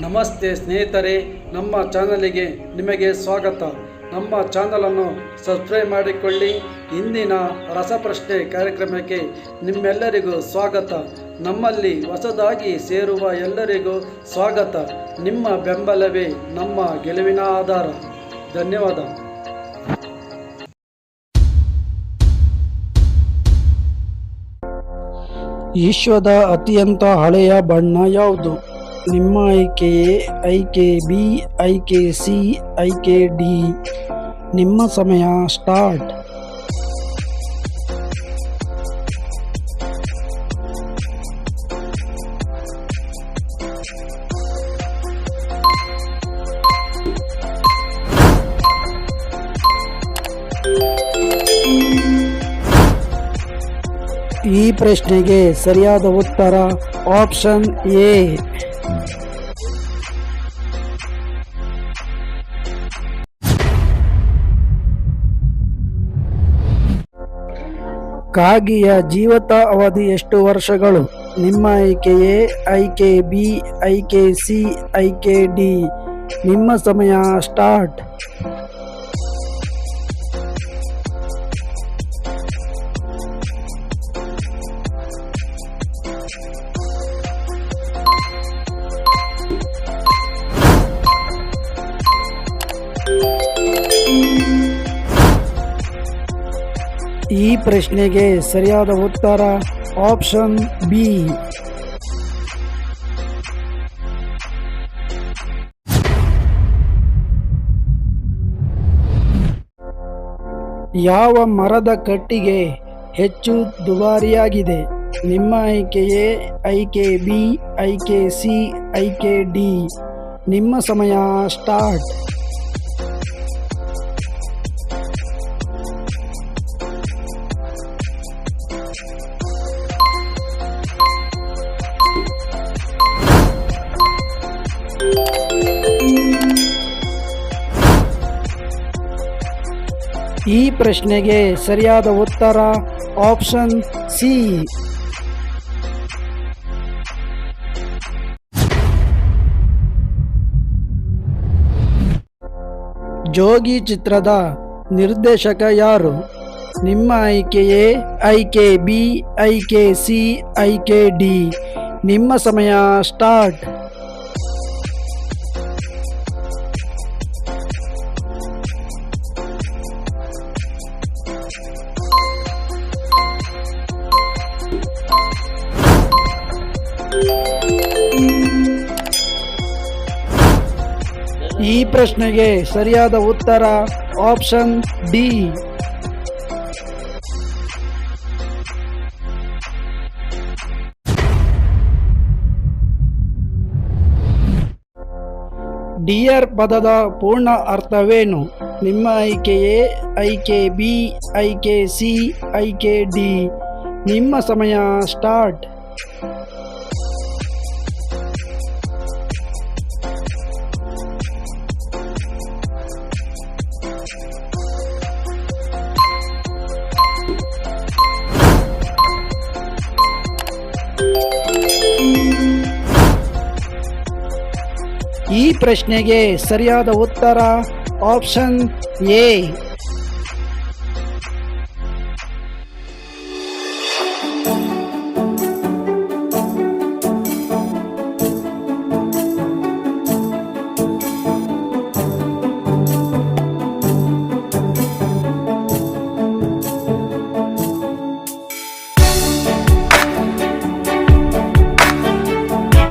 ನಮಸ್ತೆ ಸ್ನೇಹಿತರೆ, ನಮ್ಮ ಚಾನಲಿಗೆ ನಿಮಗೆ ಸ್ವಾಗತ. ನಮ್ಮ ಚಾನಲನ್ನು ಸಬ್ಸ್ಕ್ರೈಬ್ ಮಾಡಿಕೊಳ್ಳಿ. ಇಂದಿನ ರಸಪ್ರಶ್ನೆ ಕಾರ್ಯಕ್ರಮಕ್ಕೆ ನಿಮ್ಮೆಲ್ಲರಿಗೂ ಸ್ವಾಗತ. ನಮ್ಮಲ್ಲಿ ಹೊಸದಾಗಿ ಸೇರುವ ಎಲ್ಲರಿಗೂ ಸ್ವಾಗತ. ನಿಮ್ಮ ಬೆಂಬಲವೇ ನಮ್ಮ ಗೆಲುವಿನ ಆಧಾರ. ಧನ್ಯವಾದ. ವಿಶ್ವದ ಅತ್ಯಂತ ಹಳೆಯ ಬಣ್ಣ ಯಾವುದು? ನಿಮ್ಮ ಆಯ್ಕೆ ಎ ಆಯ್ಕೆ ಬಿ ಆಯ್ಕೆ ಸಿ ಆಯ್ಕೆ ಡಿ ನಿಮ್ಮ ಸಮಯ ಸ್ಟಾರ್ಟ್. ಈ ಪ್ರಶ್ನೆಗೆ ಸರಿಯಾದ ಉತ್ತರ ಆಪ್ಷನ್ ಎ. ಕಾಗಿಯ ಜೀವಿತ ಅವಧಿ ಎಷ್ಟು ವರ್ಷಗಳು? ನಿಮ್ಮ ಆಯ್ಕೆ ಎ ಐಕೆ ಬಿ ಐಕೆ ಸಿ ಐಕೆ ಡಿ. ನಿಮ್ಮ ಸಮಯ ಸ್ಟಾರ್ಟ್. ಈ ಪ್ರಶ್ನೆಗೆ ಸರಿಯಾದ ಉತ್ತರ ಆಪ್ಷನ್ ಬಿ. ಯಾವ ಮರದ ಕಟ್ಟಿಗೆ ಹೆಚ್ಚು ದುಬಾರಿಯಾಗಿದೆ? ನಿಮ್ಮ ಆಯ್ಕೆಯೇ ಆಯ್ಕೆ ಬಿ ಐಕೆ ಸಿ ಐಕೆ ಡಿ. ನಿಮ್ಮ ಸಮಯ ಸ್ಟಾರ್ಟ್. ಈ ಪ್ರಶ್ನೆಗೆ ಸರಿಯಾದ ಉತ್ತರ ಆಪ್ಷನ್ ಸಿ. ಜೋಗಿ ಚಿತ್ರದ ನಿರ್ದೇಶಕ ಯಾರು? ನಿಮ್ಮ ಆಯ್ಕೆ ಎ ಐಕೆ ಬಿ, ಐಕೆ ಸಿ, ಐಕೆ ಡಿ. ನಿಮ್ಮ ಸಮಯ ಸ್ಟಾರ್ಟ್. ಈ ಪ್ರಶ್ನೆಗೆ ಸರಿಯಾದ ಉತ್ತರ ಆಪ್ಷನ್ ಡಿ. ಡಿಯರ್ ಪದದ ಪೂರ್ಣ ಅರ್ಥವೇನು? ನಿಮ್ಮ ಆಯ್ಕೆ ಆಯ್ಕೆ ಬಿ ಐಕೆ ಸಿ ಐಕೆ ಡಿ. ನಿಮ್ಮ ಸಮಯ ಸ್ಟಾರ್ಟ್. ಈ ಪ್ರಶ್ನೆಗೆ ಸರಿಯಾದ ಉತ್ತರ ಆಪ್ಷನ್ ಎ.